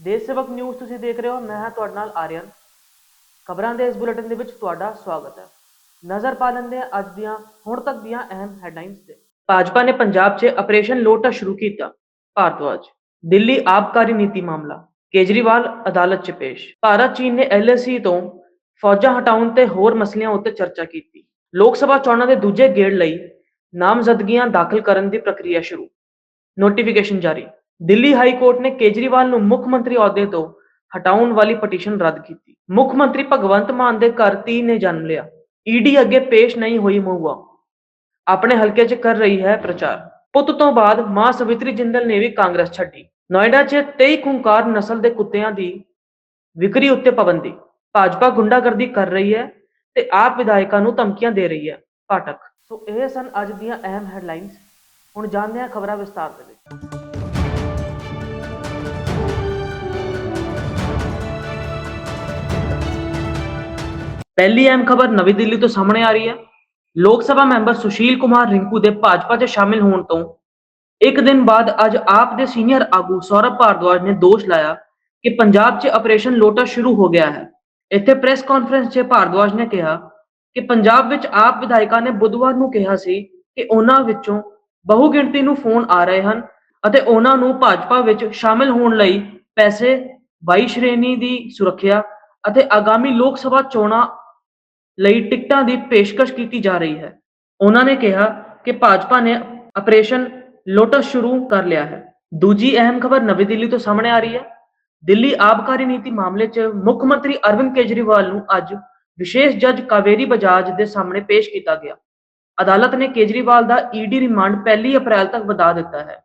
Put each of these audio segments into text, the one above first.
ਦੇਸ਼ ਸੇਵਕ ਨਿਊਜ਼ ਤੁਸੀਂ ਦੇਖ ਰਹੇ ਹੋ, ਮੈਂ ਹਾਂ ਤੁਹਾਡੇ ਨਾਲ ਆਰੀਅਨ। ਖਬਰਾਂ ਦੇ ਇਸ ਬੁਲੇਟਿਨ ਦੇ ਵਿੱਚ ਤੁਹਾਡਾ ਸਵਾਗਤ ਹੈ। ਨਜ਼ਰ ਪਾ ਲੈਂਦੇ ਹਾਂ ਅੱਜ ਦੀਆਂ, ਹੁਣ ਤੱਕ ਦੀਆਂ ਅਹਿਮ ਹੈਡਲਾਈਨਸ ਤੇ। ਭਾਜਪਾ ਨੇ ਪੰਜਾਬ 'ਚ ਆਪਰੇਸ਼ਨ ਲੋਟਸ ਸ਼ੁਰੂ ਕੀਤਾ ਭਾਰਤਵਾਜ ਦਿੱਲੀ ਆਬਕਾਰੀ ਨੀਤੀ ਮਾਮਲਾ, ਕੇਜਰੀਵਾਲ ਅਦਾਲਤ 'ਚ ਪੇਸ਼। ਭਾਰਤ, ਚੀਨ ਨੇ ਐਲਏਸੀ ਤੋਂ ਫੌਜਾਂ ਹਟਾਉਣ ਤੇ ਹੋਰ ਮਸਲਿਆਂ ਉੱਤੇ ਚਰਚਾ ਕੀਤੀ। ਲੋਕ ਸਭਾ ਚੋਣਾਂ ਦੇ ਦੂਜੇ ਗੇੜ ਲਈ ਨਾਮਜ਼ਦਗੀਆਂ ਦਾਖਲ ਕਰਨ ਦੀ ਪ੍ਰਕਿਰਿਆ ਸ਼ੁਰੂ। ਨੋਟੀਫਿਕੇਸ਼ਨ ਜਾਰੀ। ਦਿੱਲੀ ਹਾਈ ਕੋਰਟ ਨੇ ਕੇਜਰੀਵਾਲ ਨੂੰ ਮੁੱਖ ਮੰਤਰੀ ਅਹੁਦੇ ਤੋਂ ਹਟਾਉਣ ਵਾਲੀ ਪਟੀਸ਼ਨ ਰੱਦ ਕੀਤੀ। ਮੁੱਖ ਮੰਤਰੀ ਭਗਵੰਤ ਮਾਨ ਦੇ ਘਰ ਧੀ ਨੇ ਜਨਮ ਲਿਆ। ਈਡੀ ਅੱਗੇ ਪੇਸ਼ ਨਹੀਂ ਹੋਈ ਮਹੁਆ। ਆਪਣੇ ਹਲਕੇ 'ਚ ਕਰ ਰਹੀ ਹੈ ਪ੍ਰਚਾਰ। ਪੁੱਤ ਤੋਂ ਬਾਅਦ ਮਾਂ ਸਵਿਤਰੀ ਜਿੰਦਲ ਨੇ ਵੀ ਕਾਂਗਰਸ ਛੱਡੀ। ਨੋਇਡਾ 'ਚ 23 ਖੁੰਕਾਰ ਨਸਲ ਦੇ ਕੁੱਤਿਆਂ ਦੀ ਵਿਕਰੀ ਉੱਤੇ ਪਾਬੰਦੀ। ਭਾਜਪਾ ਗੁੰਡਾਗਰਦੀ ਕਰ ਰਹੀ ਹੈ ਤੇ ਆਪ ਵਿਧਾਇਕਾਂ ਨੂੰ ਧਮਕੀਆਂ ਦੇ ਰਹੀ ਹੈ ਪਾਠਕ। ਸੋ ਇਹ ਸਨ ਅੱਜ ਦੀਆਂ ਅਹਿਮ ਹੈਡਲਾਈਨਸ ਹੁਣ ਜਾਣਦੇ ਹਾਂ ਖਬਰਾਂ ਵਿਸਤਾਰ ਦੇ ਵਿੱਚ। ਪਹਿਲੀ ਅਹਿਮ ਖਬਰ ਨਵੀਂ ਦਿੱਲੀ ਤੋਂ ਸਾਹਮਣੇ ਆ ਰਹੀ ਹੈ। ਲੋਕ ਸਭਾ ਮੈਂਬਰ ਸੁਸ਼ੀਲ ਕੁਮਾਰ ਰਿੰਕੂ ਦੇ ਭਾਜਪਾ 'ਚ ਸ਼ਾਮਿਲ ਹੋਣ ਤੋਂ ਇੱਕ ਦਿਨ ਬਾਅਦ ਅੱਜ ਆਪ ਦੇ ਸੀਨੀਅਰ ਆਗੂ ਸੌਰਵ ਭਾਰਦਵਾਜ ਨੇ ਦੋਸ਼ ਲਾਇਆ ਕਿ ਪੰਜਾਬ 'ਚ ਆਪਰੇਸ਼ਨ ਲੋਟਸ ਸ਼ੁਰੂ ਹੋ ਗਿਆ ਹੈ। ਇੱਥੇ ਪ੍ਰੈਸ ਕਾਨਫਰੰਸ 'ਚ ਭਾਰਦਵਾਜ ਨੇ ਕਿਹਾ ਕਿ ਪੰਜਾਬ ਵਿੱਚ ਆਪ ਵਿਧਾਇਕਾਂ ਨੇ ਬੁੱਧਵਾਰ ਨੂੰ ਕਿਹਾ ਸੀ ਕਿ ਉਹਨਾਂ ਵਿੱਚੋਂ ਬਹੁ ਗਿਣਤੀ ਨੂੰ ਫੋਨ ਆ ਰਹੇ ਹਨ ਅਤੇ ਉਹਨਾਂ ਨੂੰ ਭਾਜਪਾ ਵਿੱਚ ਸ਼ਾਮਿਲ ਹੋਣ ਲਈ ਪੈਸੇ 22 ਸ਼੍ਰੇਣੀ ਦੀ ਸੁਰੱਖਿਆ ਅਤੇ ਆਗਾਮੀ ਲੋਕ ਸਭਾ ਚੋਣਾਂ ਲਈ ਟਿਕਟਾਂ ਦੀ ਪੇਸ਼ਕਸ਼ ਕੀਤੀ ਜਾ ਰਹੀ ਹੈ। ਉਹਨਾਂ ਨੇ ਕਿਹਾ ਕਿ ਭਾਜਪਾ ਨੇ ਆਪਰੇਸ਼ਨ ਲੋਟਸ ਸ਼ੁਰੂ ਕਰ ਲਿਆ ਹੈ। ਦੂਜੀ ਅਹਿਮ ਖਬਰ ਨਵੀਂ ਦਿੱਲੀ ਤੋਂ ਸਾਹਮਣੇ ਆ ਰਹੀ ਹੈ। ਦਿੱਲੀ ਆਬਕਾਰੀ ਨੀਤੀ ਮਾਮਲੇ 'ਚ ਮੁੱਖ ਮੰਤਰੀ ਅਰਵਿੰਦ ਕੇਜਰੀਵਾਲ ਨੂੰ ਅੱਜ ਵਿਸ਼ੇਸ਼ ਜੱਜ ਕਾਵੇਰੀ ਬਜਾਜ ਦੇ ਸਾਹਮਣੇ ਪੇਸ਼ ਕੀਤਾ ਗਿਆ। ਅਦਾਲਤ ਨੇ ਕੇਜਰੀਵਾਲ ਦਾ ਈਡੀ ਰਿਮਾਂਡ ਪਹਿਲੀ ਅਪ੍ਰੈਲ ਤੱਕ ਵਧਾ ਦਿੱਤਾ ਹੈ।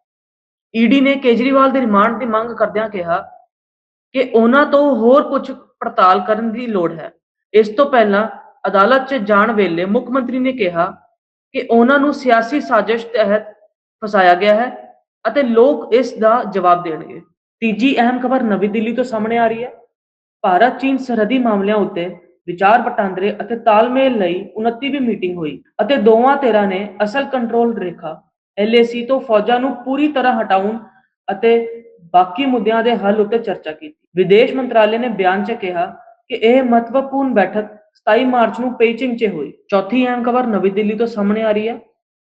ਈਡੀ ਨੇ ਕੇਜਰੀਵਾਲ ਦੇ ਰਿਮਾਂਡ ਦੀ ਮੰਗ ਕਰਦਿਆਂ ਕਿਹਾ ਕਿ ਉਹਨਾਂ ਤੋਂ ਹੋਰ ਪੁੱਛ ਪੜਤਾਲ ਕਰਨ ਦੀ ਲੋੜ ਹੈ। ਇਸ ਤੋਂ ਪਹਿਲਾਂ ਅਦਾਲਤ 'ਚ ਜਾਣ ਵੇਲੇ ਮੁੱਖ ਮੰਤਰੀ ਨੇ ਕਿਹਾ ਕਿ ਉਹਨਾਂ ਨੂੰ ਸਿਆਸੀ ਸਾਜ਼ਿਸ਼ ਤਹਿਤ ਫਸਾਇਆ ਗਿਆ ਹੈ ਅਤੇ ਲੋਕ ਇਸ ਦਾ ਜਵਾਬ ਦੇਣਗੇ। ਤੀਜੀ ਅਹਿਮ ਖਬਰ ਨਵੀਂ ਦਿੱਲੀ ਤੋਂ ਸਾਹਮਣੇ ਆ ਰਹੀ ਹੈ। ਭਾਰਤ ਚੀਨ ਸਰਹੱਦੀ ਮਾਮਲਿਆਂ ਉੱਤੇ ਵਿਚਾਰ ਵਟਾਂਦਰੇ ਅਤੇ ਤਾਲਮੇਲ ਲਈ 29ਵੀਂ ਮੀਟਿੰਗ ਹੋਈ ਅਤੇ ਦੋਵਾਂ ਧਿਰਾਂ ਨੇ ਅਸਲ ਕੰਟਰੋਲ ਰੇਖਾ, ਐਲਏਸੀ ਤੋਂ ਫੌਜਾਂ ਨੂੰ ਪੂਰੀ ਤਰ੍ਹਾਂ ਹਟਾਉਣ ਅਤੇ ਬਾਕੀ ਮੁੱਦਿਆਂ ਦੇ ਹੱਲ ਉੱਤੇ ਚਰਚਾ ਕੀਤੀ। ਵਿਦੇਸ਼ ਮੰਤਰਾਲੇ ਨੇ ਬਿਆਨ 'ਚ ਕਿਹਾ ਕਿ ਇਹ ਮਹੱਤਵਪੂਰਨ ਬੈਠਕ 27 ਮਾਰਚ ਨੂੰ ਪੇਚਿੰਗ 'ਚ ਹੋਈ। ਚੌਥੀ ਅਹਿਮ ਖਬਰ ਨਵੀਂ ਦਿੱਲੀ ਤੋਂ ਸਾਹਮਣੇ ਆ ਰਹੀ ਹੈ।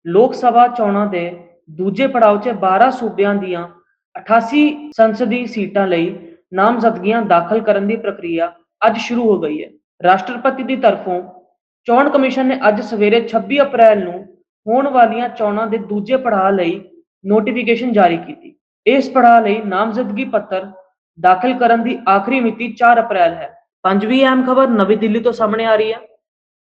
ਲੋਕ ਸਭਾ ਚੋਣਾਂ ਦੇ ਦੂਜੇ ਪੜਾਅ 'ਚ 12 ਸੂਬਿਆਂ ਦੀਆਂ 88 ਸੰਸਦੀ ਸੀਟਾਂ ਲਈ ਨਾਮਜ਼ਦਗੀਆਂ ਦਾਖਲ ਕਰਨ ਦੀ ਪ੍ਰਕਿਰਿਆ ਅੱਜ ਸ਼ੁਰੂ ਹੋ ਗਈ ਹੈ। ਰਾਸ਼ਟਰਪਤੀ ਦੀ ਤਰਫੋਂ ਚੋਣ ਕਮਿਸ਼ਨ ਨੇ ਅੱਜ ਸਵੇਰੇ 26 ਅਪ੍ਰੈਲ ਨੂੰ ਹੋਣ ਵਾਲੀਆਂ ਚੋਣਾਂ ਦੇ ਦੂਜੇ ਪੜਾਅ ਲਈ ਨੋਟੀਫਿਕੇਸ਼ਨ ਜਾਰੀ ਕੀਤੀ। ਇਸ ਪੜਾਅ ਲਈ ਨਾਮਜ਼ਦਗੀ ਪੱਤਰ ਦਾਖਲ ਕਰਨ ਦੀ ਆਖਰੀ ਮਿਤੀ 4 ਅਪ੍ਰੈਲ ਹੈ। ਪੰਜਵੀਂ ਅਹਿਮ ਖਬਰ, ਨਵੀਂ ਦਿੱਲੀ ਤੋਂ ਸਾਹਮਣੇ ਆ ਰਹੀ ਹੈ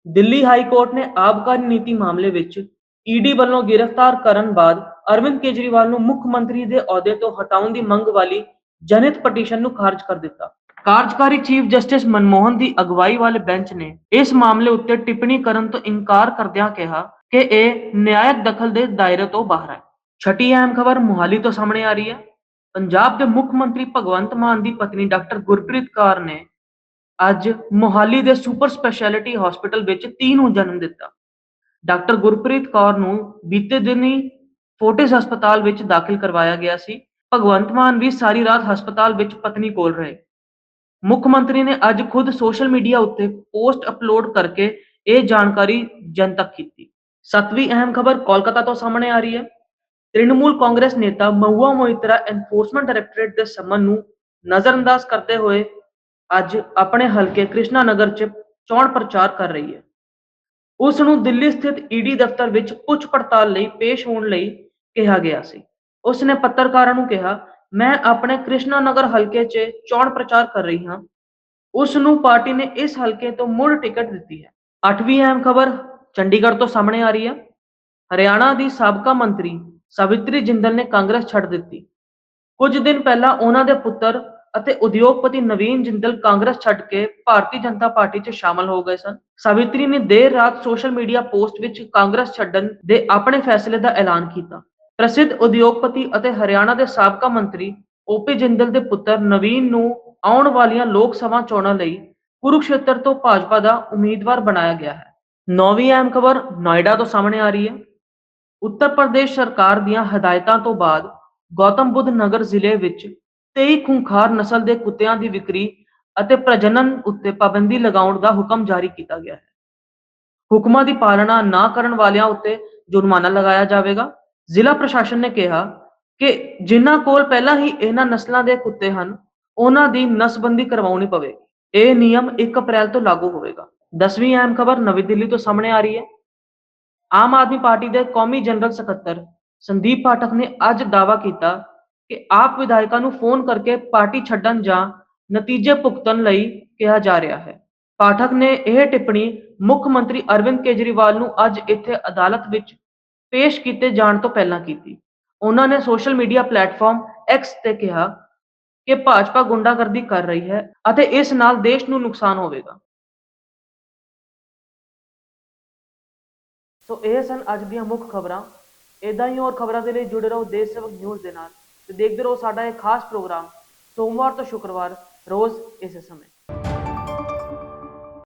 ਦਿੱਲੀ ਹਾਈ ਕੋਰਟ ਨੇ ਆਬਕਾਰੀ ਨੀਤੀ ਮਾਮਲੇ ਵਿੱਚ ਈਡੀ ਵੱਲੋਂ ਗ੍ਰਿਫਤਾਰ ਕਰਨ ਬਾਅਦ ਅਰਵਿੰਦ ਕੇਜਰੀਵਾਲ ਨੂੰ ਮੁੱਖ ਮੰਤਰੀ ਦੇ ਅਹੁਦੇ ਤੋਂ ਹਟਾਉਣ ਦੀ ਮੰਗ ਵਾਲੀ ਜਨਹਿਤ ਪਟੀਸ਼ਨ ਨੂੰ ਖਾਰਜ ਕਰ ਦਿੱਤਾ। ਕਾਰਜਕਾਰੀ ਚੀਫ ਜਸਟਿਸ ਮਨਮੋਹਨ ਦੀ ਅਗਵਾਈ ਵਾਲੇ ਬੈਂਚ ਨੇ ਇਸ ਮਾਮਲੇ ਉੱਤੇ ਟਿੱਪਣੀ ਕਰਨ ਤੋਂ ਇਨਕਾਰ ਕਰਦਿਆਂ ਕਿਹਾ ਕਿ ਇਹ ਨਿਆਇਕ ਦਖਲ ਦੇ ਦਾਇਰੇ ਤੋਂ ਬਾਹਰ ਹੈ। ਛठी ਅਹਿਮ ਖਬਰ ਮੁਹਾਲੀ ਤੋਂ ਸਾਹਮਣੇ ਆ ਰਹੀ ਹੈ। ਪੰਜਾਬ ਦੇ ਮੁੱਖ ਮੰਤਰੀ ਭਗਵੰਤ ਮਾਨ ਦੀ ਪਤਨੀ ਡਾਕਟਰ ਗੁਰਪ੍ਰੀਤ ਕੌਰ ਨੇ ਅੱਜ ਮੋਹਾਲੀ ਦੇ ਸੁਪਰ ਸਪੈਸ਼ਲਿਟੀ ਹਸਪੀਟਲ ਵਿੱਚ ਧੀ ਨੂੰ ਜਨਮ ਦਿੱਤਾ। ਡਾਕਟਰ ਗੁਰਪ੍ਰੀਤ ਕੌਰ ਨੂੰ ਬੀਤੇ ਦਿਨੀ ਫੋਰਟਿਸ ਹਸਪਤਾਲ ਵਿੱਚ ਦਾਖਲ ਕਰਵਾਇਆ ਗਿਆ ਸੀ। ਭਗਵੰਤ ਮਾਨ ਵੀ ਸਾਰੀ ਰਾਤ ਹਸਪਤਾਲ ਵਿੱਚ ਪਤਨੀ ਕੋਲ ਰਹੇ। ਮੁੱਖ ਮੰਤਰੀ ਨੇ ਅੱਜ ਖੁਦ ਸੋਸ਼ਲ ਮੀਡੀਆ ਉੱਤੇ ਪੋਸਟ ਅਪਲੋਡ ਕਰਕੇ ਇਹ ਜਾਣਕਾਰੀ ਜਨਤਕ ਕੀਤੀ। ਸੱਤਵੀਂ ਅਹਿਮ ਖਬਰ ਕੋਲਕਾਤਾ ਤੋਂ ਸਾਹਮਣੇ ਆ ਰਹੀ ਹੈ। ਤ੍ਰਿਣਮੂਲ ਕਾਂਗਰਸ ਨੇਤਾ ਮਹੁਆ ਮੋਇਤਰਾ ਐਨਫੋਰਸਮੈਂਟ ਡਾਇਰੈਕਟੋਰੇਟ ਦੇ ਸਮਨ ਨੂੰ ਨਜ਼ਰਅੰਦਾਜ਼ ਕਰਦੇ ਹੋਏ ਅੱਜ ਆਪਣੇ ਹਲਕੇ ਕ੍ਰਿਸ਼ਨਾ ਨਗਰ 'ਚ ਚੋਣ ਪ੍ਰਚਾਰ ਕਰ ਰਹੀ ਹੈ। ਉਸ ਨੂੰ ਦਿੱਲੀ ਸਥਿਤ ਈਡੀ ਦਫ਼ਤਰ ਵਿੱਚ ਪੁੱਛ ਪੜਤਾਲ ਲਈ ਪੇਸ਼ ਹੋਣ ਲਈ ਕਿਹਾ ਗਿਆ ਸੀ। ਉਸ ਨੇ ਪੱਤਰਕਾਰਾਂ ਨੂੰ ਕਿਹਾ, ਮੈਂ ਆਪਣੇ ਕ੍ਰਿਸ਼ਨਾ ਨਗਰ ਹਲਕੇ 'ਚ ਚੋਣ ਪ੍ਰਚਾਰ ਕਰ ਰਹੀ ਹਾਂ। ਉਸ ਨੂੰ ਪਾਰਟੀ ਨੇ ਇਸ ਹਲਕੇ ਤੋਂ ਮੁੜ ਟਿਕਟ ਦਿੱਤੀ ਹੈ। ਅੱਠਵੀਂ ਅਹਿਮ ਖਬਰ ਚੰਡੀਗੜ੍ਹ ਤੋਂ ਸਾਹਮਣੇ ਆ ਰਹੀ ਹੈ। ਹਰਿਆਣਾ ਦੀ ਸਾਬਕਾ ਮੰਤਰੀ ਸਾਵਿਤਰੀ ਜਿੰਦਲ ਨੇ ਕਾਂਗਰਸ ਛੱਡ ਦਿੱਤੀ। ਕੁਝ ਦਿਨ ਪਹਿਲਾਂ ਉਹਨਾਂ ਦੇ ਪੁੱਤਰ ਅਤੇ ਉਦਯੋਗਪਤੀ ਨਵੀਨ ਜਿੰਦਲ ਕਾਂਗਰਸ ਛੱਡ ਕੇ ਭਾਰਤੀ ਜਨਤਾ ਪਾਰਟੀ 'ਚ ਸ਼ਾਮਲ ਹੋ ਗਏ ਸਨ। ਸਾਵਿਤਰੀ ਨੇ ਦੇਰ ਰਾਤ ਸੋਸ਼ਲ ਮੀਡੀਆ ਪੋਸਟ ਵਿੱਚ ਕਾਂਗਰਸ ਛੱਡਣ ਦੇ ਆਪਣੇ ਫੈਸਲੇ ਦਾ ਐਲਾਨ ਕੀਤਾ। ਪ੍ਰਸਿੱਧ ਉਦਯੋਗਪਤੀ ਅਤੇ ਹਰਿਆਣਾ ਦੇ ਸਾਬਕਾ ਮੰਤਰੀ ਓਪੀ ਜਿੰਦਲ ਦੇ ਪੁੱਤਰ ਨਵੀਨ ਨੂੰ ਆਉਣ ਵਾਲੀਆਂ ਲੋਕ ਸਭਾ ਚੋਣਾਂ ਲਈ ਕੁਰੂਕਸ਼ੇਤਰ ਤੋਂ ਭਾਜਪਾ ਦਾ ਉਮੀਦਵਾਰ ਬਣਾਇਆ ਗਿਆ ਹੈ। ਨੌਵੀਂ ਅਹਿਮ ਖਬਰ ਨੋਇਡਾ ਤੋਂ ਸਾਹਮਣੇ ਆ ਰਹੀ ਹੈ। ਉੱਤਰ ਪ੍ਰਦੇਸ਼ ਸਰਕਾਰ ਦੀਆਂ ਹਦਾਇਤਾਂ ਤੋਂ ਬਾਅਦ ਗੌਤਮ ਬੁੱਧ ਨਗਰ ਜ਼ਿਲ੍ਹੇ ਵਿੱਚ 23 ਖੁੰਖਾਰ ਨਸਲ ਦੇ ਕੁੱਤਿਆਂ ਦੀ ਵਿਕਰੀ ਅਤੇ ਪ੍ਰਜਨਨ ਉੱਤੇ ਪਾਬੰਦੀ ਲਗਾਉਣ ਦਾ ਹੁਕਮ ਜਾਰੀ ਕੀਤਾ ਗਿਆ ਹੈ। ਹੁਕਮਾਂ ਦੀ ਪਾਲਣਾ ਨਾ ਕਰਨ ਵਾਲਿਆਂ ਉੱਤੇ ਜੁਰਮਾਨਾ ਲਗਾਇਆ ਜਾਵੇਗਾ। ਜ਼ਿਲ੍ਹਾ ਪ੍ਰਸ਼ਾਸਨ ਨੇ ਕਿਹਾ ਕਿ ਜਿਨ੍ਹਾਂ ਕੋਲ ਪਹਿਲਾਂ ਹੀ ਇਹਨਾਂ ਨਸਲਾਂ ਦੇ ਕੁੱਤੇ ਹਨ, ਉਹਨਾਂ ਦੀ ਨਸਬੰਦੀ ਕਰਵਾਉਣੀ ਪਵੇਗੀ। ਇਹ ਨਿਯਮ 1 ਅਪ੍ਰੈਲ ਤੋਂ ਲਾਗੂ ਹੋਵੇਗਾ। 10ਵੀਂ ਅਹਿਮ ਖਬਰ ਨਵੀਂ ਦਿੱਲੀ ਤੋਂ ਸਾਹਮਣੇ ਆ ਰਹੀ ਹੈ। ਆਮ ਆਦਮੀ ਪਾਰਟੀ ਦੇ ਕੌਮੀ ਜਨਰਲ ਸਕੱਤਰ ਸੰਦੀਪ ਪਾਠਕ ਨੇ ਅੱਜ ਦਾਅਵਾ ਕੀਤਾ ਕਿ ਆਪ ਵਿਧਾਇਕਾਂ ਨੂੰ ਫੋਨ ਕਰਕੇ ਪਾਰਟੀ ਛੱਡਣ ਜਾਂ ਨਤੀਜੇ ਭੁਗਤਣ ਲਈ ਕਿਹਾ ਜਾ ਰਿਹਾ ਹੈ। ਪਾਠਕ ਨੇ ਇਹ ਟਿੱਪਣੀ ਮੁੱਖ ਮੰਤਰੀ ਅਰਵਿੰਦ ਕੇਜਰੀਵਾਲ ਨੂੰ ਅੱਜ ਇੱਥੇ ਅਦਾਲਤ ਵਿੱਚ ਪੇਸ਼ ਕੀਤੇ ਜਾਣ ਤੋਂ ਪਹਿਲਾਂ ਕੀਤੀ। ਉਹਨਾਂ ਨੇ ਸੋਸ਼ਲ ਮੀਡੀਆ ਪਲੇਟਫਾਰਮ ਐਕਸ ਤੇ ਕਿਹਾ ਕਿ ਭਾਜਪਾ ਗੁੰਡਾਗਰਦੀ ਕਰ ਰਹੀ ਹੈ ਅਤੇ ਇਸ ਨਾਲ ਦੇਸ਼ ਨੂੰ ਨੁਕਸਾਨ ਹੋਵੇਗਾ। ਸੋ ਇਹ ਸਨ ਅੱਜ ਦੀਆਂ ਮੁੱਖ ਖਬਰਾਂ। ਇਦਾਂ ਹੀ ਹੋਰ ਖਬਰਾਂ ਦੇ ਲਈ ਜੁੜੇ ਰਹੋ ਦੇਸ਼ ਸੇਵਕ ਨਿਊਜ਼ ਦੇ ਨਾਲ। ਤੇ ਦੇਖਦੇ ਰਹੋ ਸਾਡਾ ਇਹ ਖਾਸ ਪ੍ਰੋਗਰਾਮ ਸੋਮਵਾਰ ਤੋਂ ਸ਼ੁੱਕਰਵਾਰ ਰੋਜ਼ ਇਸੇ ਸਮੇਂ।